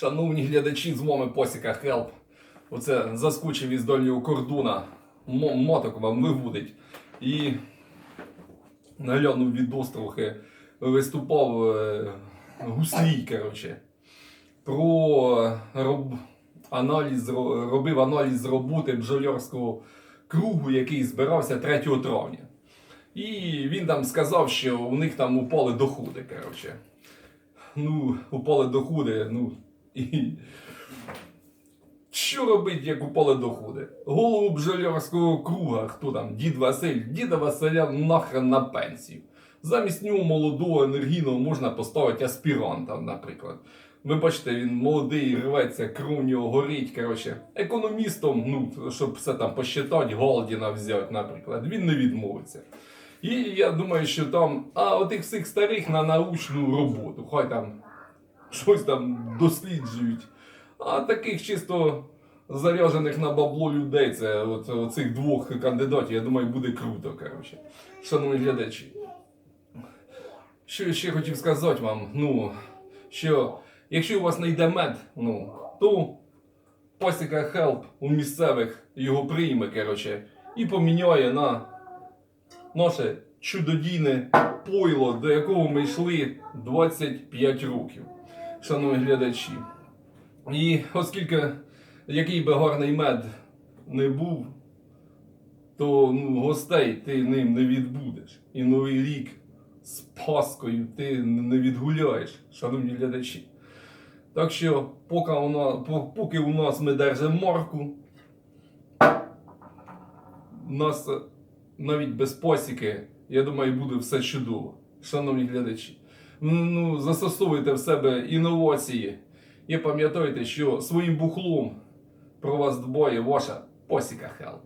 Шановні глядачі, з вами Посіка Хелп. Оце заскучив із дальнього кордона. Мо- Моток вам виводить. І наглянув відос трохи. Виступав е, гуслій, коротше. Про роб... аналіз, робив аналіз роботи бджолярського кругу, який збирався 3 травня. І він там сказав, що у них там упали доходи, коротше. Ну, упали доходи, ну і. Що робить, як упали доходи? Голову бджолярського круга, хто там, дід Василь, діда Василя нахрен на пенсію. Замість нього молодого енергійного можна поставити аспіранта, наприклад. Ви бачите, він молодий, рветься, кров нього горить. Коротше, економістом, ну, щоб все там посчитати, Голдіна взяти, наприклад, він не відмовиться. І я думаю, що там, а отих всіх старих на научну роботу, хай там щось там досліджують. А таких чисто заряджених на бабло людей, це от, цих двох кандидатів, я думаю, буде круто, коротше. Шановні глядачі. Що я ще хотів сказати вам, ну, що якщо у вас не йде мед, ну, то Посіка Хелп у місцевих його прийме, коротше, і поміняє на наше чудодійне пойло, до якого ми йшли 25 років, шановні глядачі. І оскільки який би гарний мед не був, то ну, гостей ти ним не відбудеш. І новий рік з Паскою ти не відгуляєш, шановні глядачі. Так що, поки у нас, поки у нас ми держимо марку, у нас е, навіть без пасіки, я думаю, буде все чудово, шановні глядачі. Ну, застосовуйте в себе інновації і пам'ятайте, що своїм бухлом про вас дбає ваша посіка Хелп.